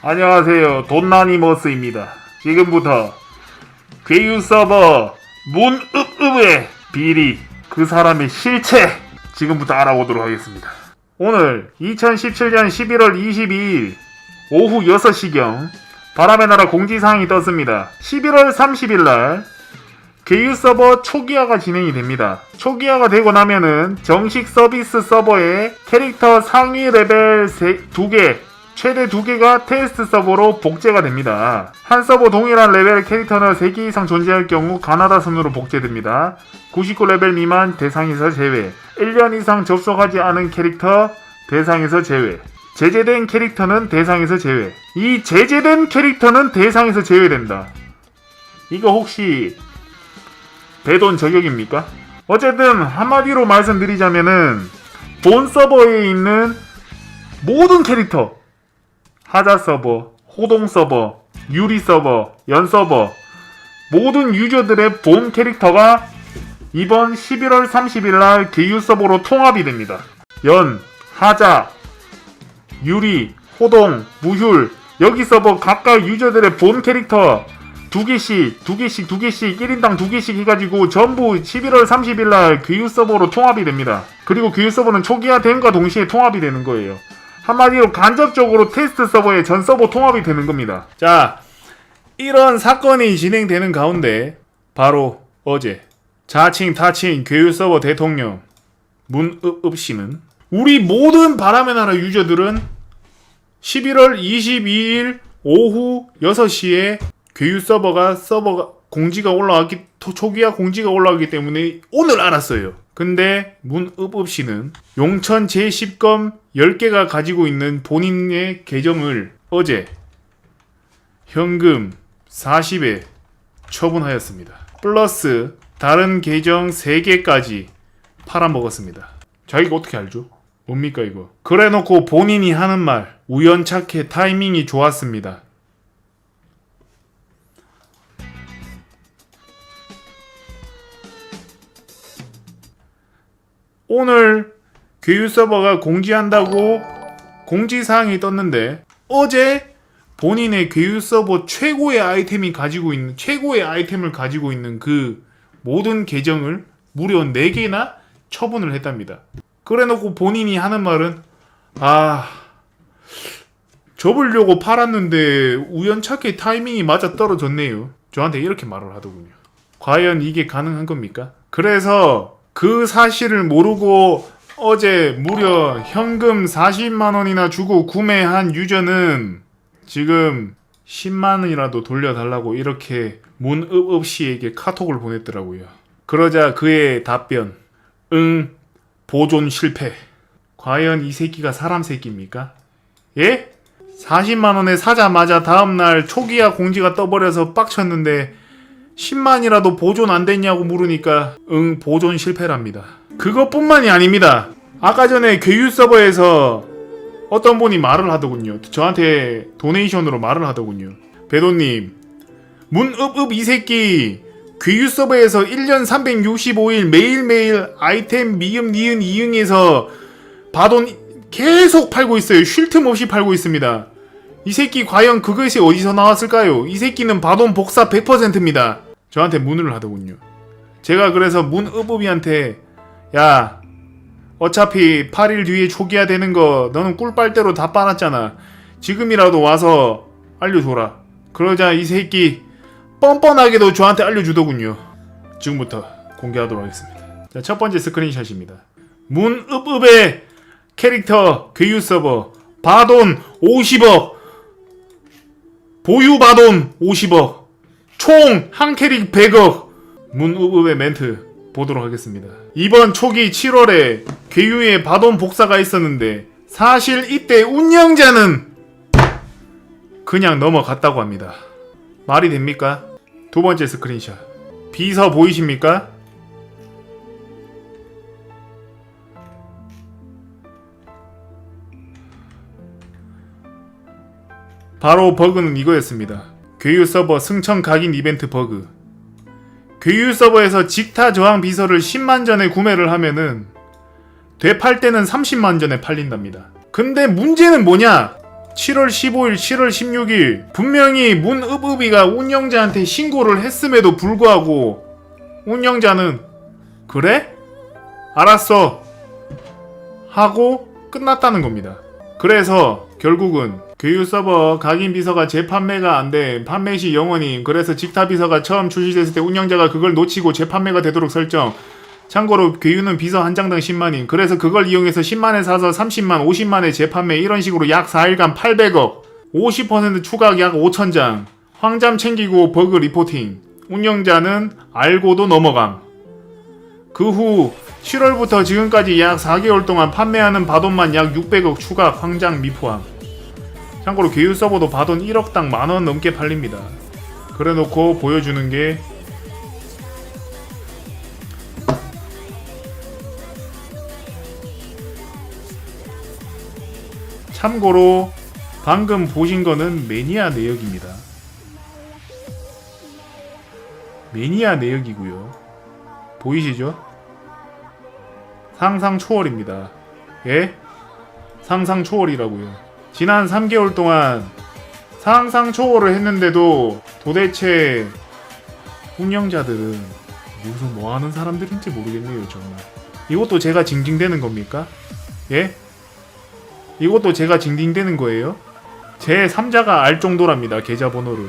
안녕하세요. 돈나니머스입니다. 지금부터 괴유 서버 문읍읍의 비리 그 사람의 실체 지금부터 알아보도록 하겠습니다. 오늘 2017년 11월 22일 오후 6시경 바람의 나라 공지사항이 떴습니다. 11월 30일 날 괴유 서버 초기화가 진행이 됩니다. 초기화가 되고 나면은 정식 서비스 서버에 캐릭터 상위 레벨 2개, 최대 2개가 테스트 서버로 복제가 됩니다. 한 서버 동일한 레벨 캐릭터는 3개 이상 존재할 경우 가나다 순으로 복제됩니다. 99레벨 미만 대상에서 제외, 1년 이상 접속하지 않은 캐릭터 대상에서 제외, 제재된 캐릭터는 대상에서 제외. 이 제재된 캐릭터는 대상에서 제외된다. 이거 혹시 대돈 저격입니까? 어쨌든 한마디로 말씀드리자면은 본 서버에 있는 모든 캐릭터 하자 서버, 호동 서버, 유리 서버, 연 서버 모든 유저들의 본 캐릭터가 이번 11월 30일 날 개유 서버로 통합이 됩니다. 연, 하자, 유리, 호동, 무휴 여기 서버 각각 유저들의 본 캐릭터 두 개씩, 두 개씩, 두 개씩, 1인당 두 개씩 해가지고 전부 11월 30일 날 교육 서버로 통합이 됩니다. 그리고 교육 서버는 초기화 됨과 동시에 통합이 되는 거예요. 한마디로 간접적으로 테스트 서버에 전 서버 통합이 되는 겁니다. 자, 이런 사건이 진행되는 가운데 바로 어제 자칭 타칭 교육 서버 대통령 문읍읍 씨는 우리 모든 바람의 나라 유저들은 11월 22일 오후 6시에 괴유 서버가 서버가 공지가 올라왔기 토- 초기화 공지가 올라왔기 때문에 오늘 알았어요. 근데 문읍읍 씨는 용천 제10검 10개가 가지고 있는 본인의 계정을 어제 현금 40에 처분하였습니다. 플러스 다른 계정 3개까지 팔아먹었습니다. 자기가 어떻게 알죠? 뭡니까 이거? 그래놓고 본인이 하는 말 우연찮게 타이밍이 좋았습니다. 오늘 교육 서버가 공지한다고 공지사항이 떴는데 어제 본인의 교육 서버 최고의 아이템이 가지고 있는 최고의 아이템을 가지고 있는 그 모든 계정을 무려 4개나 처분을 했답니다. 그래놓고 본인이 하는 말은 아 접으려고 팔았는데 우연찮게 타이밍이 맞아 떨어졌네요. 저한테 이렇게 말을 하더군요. 과연 이게 가능한 겁니까? 그래서 그 사실을 모르고 어제 무려 현금 40만 원이나 주고 구매한 유저는 지금 10만 원이라도 돌려달라고 이렇게 문읍읍 씨에게 카톡을 보냈더라고요. 그러자 그의 답변, 응, 보존 실패. 과연 이 새끼가 사람 새끼입니까? 예? 40만 원에 사자마자 다음날 초기화 공지가 떠버려서 빡쳤는데 10만이라도 보존 안 됐냐고 물으니까 응 보존 실패랍니다. 그것뿐만이 아닙니다. 아까 전에 괴유 서버에서 어떤 분이 말을 하더군요. 저한테 도네이션으로 말을 하더군요. 배도님 문읍읍 이 새끼 괴유 서버에서 1년 365일 매일매일 아이템 미음 니은 이응에서 바돈 계속 팔고 있어요. 쉴 틈 없이 팔고 있습니다. 이 새끼 과연 그것이 어디서 나왔을까요? 이 새끼는 바돈 복사 100%입니다. 저한테 문의를 하더군요. 제가 그래서 문읍읍이한테 야 어차피 8일 뒤에 초기화 되는 거 너는 꿀빨대로 다 빨았잖아. 지금이라도 와서 알려줘라. 그러자 이 새끼 뻔뻔하게도 저한테 알려주더군요. 지금부터 공개하도록 하겠습니다. 자, 첫 번째 스크린샷입니다. 문읍읍의 캐릭터 괴유 서버 바돈 50억 보유 바돈 50억 총 한 캐릭 100억 문읍읍의 멘트 보도록 하겠습니다. 이번 초기 7월에 괴유의 바돈 복사가 있었는데 사실 이때 운영자는 그냥 넘어갔다고 합니다. 말이 됩니까? 두 번째 스크린샷. 비서 보이십니까? 바로 버그는 이거였습니다. 괴유 서버 승천 각인 이벤트 버그. 괴유 서버에서 직타 저항 비서를 10만 전에 구매를 하면은 되팔 때는 30만 전에 팔린답니다. 근데 문제는 뭐냐? 7월 15일, 7월 16일 분명히 문읍읍이가 운영자한테 신고를 했음에도 불구하고 운영자는 그래? 알았어 하고 끝났다는 겁니다. 그래서 결국은 교육 서버 각인 비서가 재판매가 안 돼. 판매 시 영원히. 그래서 직타 비서가 처음 출시됐을 때 운영자가 그걸 놓치고 재판매가 되도록 설정. 참고로 교유는 비서 한 장당 10만인. 그래서 그걸 이용해서 10만에 사서 30만, 50만에 재판매 이런 식으로 약 4일간 800억. 50% 추가 약 5천장. 황잠 챙기고 버그 리포팅. 운영자는 알고도 넘어감. 그 후 7월부터 지금까지 약 4개월 동안 판매하는 바돈만 약 600억 추가 황장 미포함. 참고로 개유 서버도 바돈 1억당 만원 넘게 팔립니다. 그래 놓고 보여주는 게 참고로 방금 보신 거는 매니아 내역입니다. 매니아 내역이고요. 보이시죠? 상상 초월입니다. 예? 상상 초월이라고요. 지난 3개월 동안 상상 초월을 했는데도 도대체 운영자들은 무슨 뭐 하는 사람들인지 모르겠네요, 정말. 이것도 제가 징징대는 겁니까? 예? 이것도 제가 징징대는 거예요? 제 3자가 알 정도랍니다, 계좌번호를.